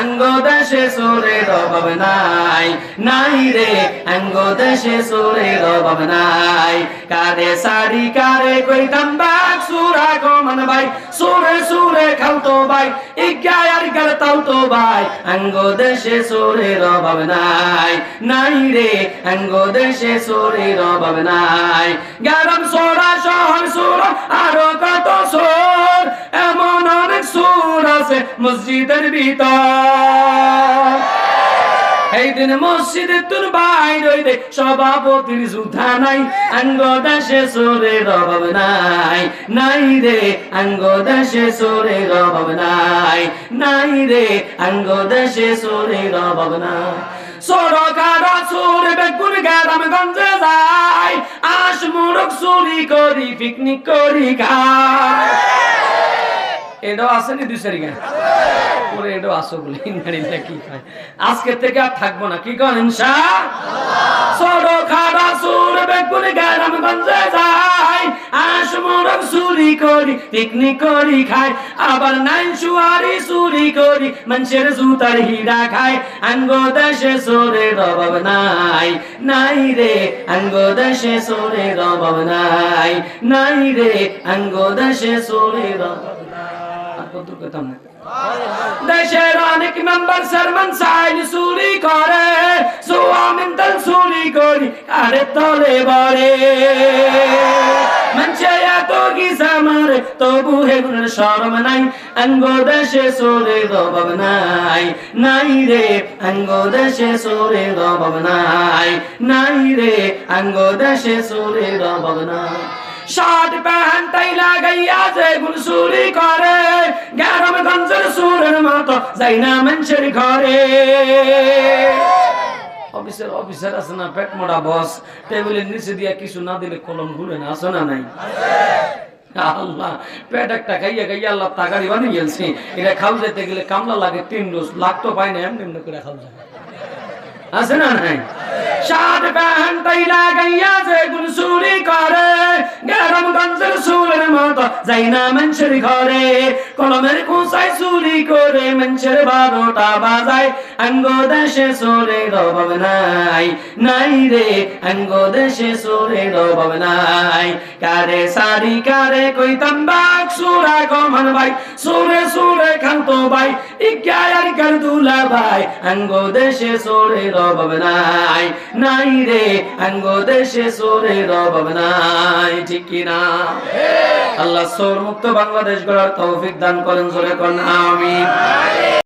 আঙ্গ দেশে সোরের অভাব নাই। নাই রে, আঙ্গ দেশে সোরের অভাব নাই। কারে সারি, কারে কইতাম বাক, সুরা কমান ভাই সুরে সুরে খালতো ভাই ইজ্ঞায় আর গলতাও তো ভাই আঙ্গ দেশে সোরের অভাব নাই। নাই রে, আঙ্গ দেশে সোরের অভাব নাই। গ্রাম সোরা শহর সুর, আরও কত সোর সুর আছে মসজিদের ভিতর। এই দিন মসজিদে তোর ভাই রইতে সভাপতির সুধা নাই, আঙ্গ দেশে সোরের অভাব নাই। নাই রে, আঙ্গ দেশে সোরের অভাব নাই। নাই রে, আঙ্গ দেশে সোরের অভাব নাই। সরকার সুর বেগুন গ্রাম গঞ্জে যায়। আশ মুরগ চুরি করি, পিকনিক করি খায়। এটাও আছে নি দুই চারিগা পরে এটাও আসো বলে নারীরা কি খায়? আজকে থেকে আর থাকব না। কি করেন, ইনশা সরো খাড়া সুর বেগুন গ্রাম আশ মোরগ চুরি করি, পিকনিক করি খায় আবার নাই সুয়ারি চুরি করি, মানুষের জুতার হীরা খায় আঙ্গ দেশে সোরের অভাব নাই। নাই রে, আঙ্গ দেশে সোরের অভাব নাই। নাই রে, আঙ্গ দেশে সোরের অভাব নাই। কত কথা না দেশের অনেক মেম্বার চেয়ারম্যান সাইন চুরি করে সোয়ামিন তেল চুরি করি আরে তলে বরে মানুষে এত গিসা মারে, তবু হেগুনের শরম নাই আঙ্গ দেশে সোরে অভাব নাই। নাই রে আঙ্গ দেশে সোরে অভাব নাই। নাই রে আঙ্গ দেশে সোরে অভাব নাই। শার্ট প্যান্ট টাই লাগাইয়া যে গুণ চুরি করে। গ্যারাম গঞ্জের সুরের মতো যাই না মানুষের ঘরে। অফিসের অফিসার আছে না, পেট মোটা বস। টেবিলের নিচে দিয়া কিছু না দিলে কলম ঘুরে না, আছে না নাই? আল্লাহ, পেট একটা খাইয়া খাইয়া আল্লাহ বানিয়ে এটা যেতে গেলে কামলা লাগে, তিন রোজ। লাখ তো পাই না করে যায়। আছে না নাই? শার্ট টাই যাই না মানুষের ঘরে, কলমের কুসাই চুরি করে মানুষের বারোটা বাজায়। আঙ্গ দেশে সোরের অভাব নাই নাই রে, আঙ্গ দেশে সোরের অভাব নাই। কারে সারি, কারে কইতাম বাক সুরা গমান ভাই, সুরে সুরে খালতো ভাই ইজ্ঞায় আর কার দুলা ভাই, আঙ্গ দেশে সোরের অভাব নাই নাই রে, আঙ্গ দেশে সোরের অভাব নাই, ঠিক কি না আল্লাহ সৌর মুক্ত বাংলাদেশ গড়ার তৌফিক দান করেন জোরে করেন আমিন।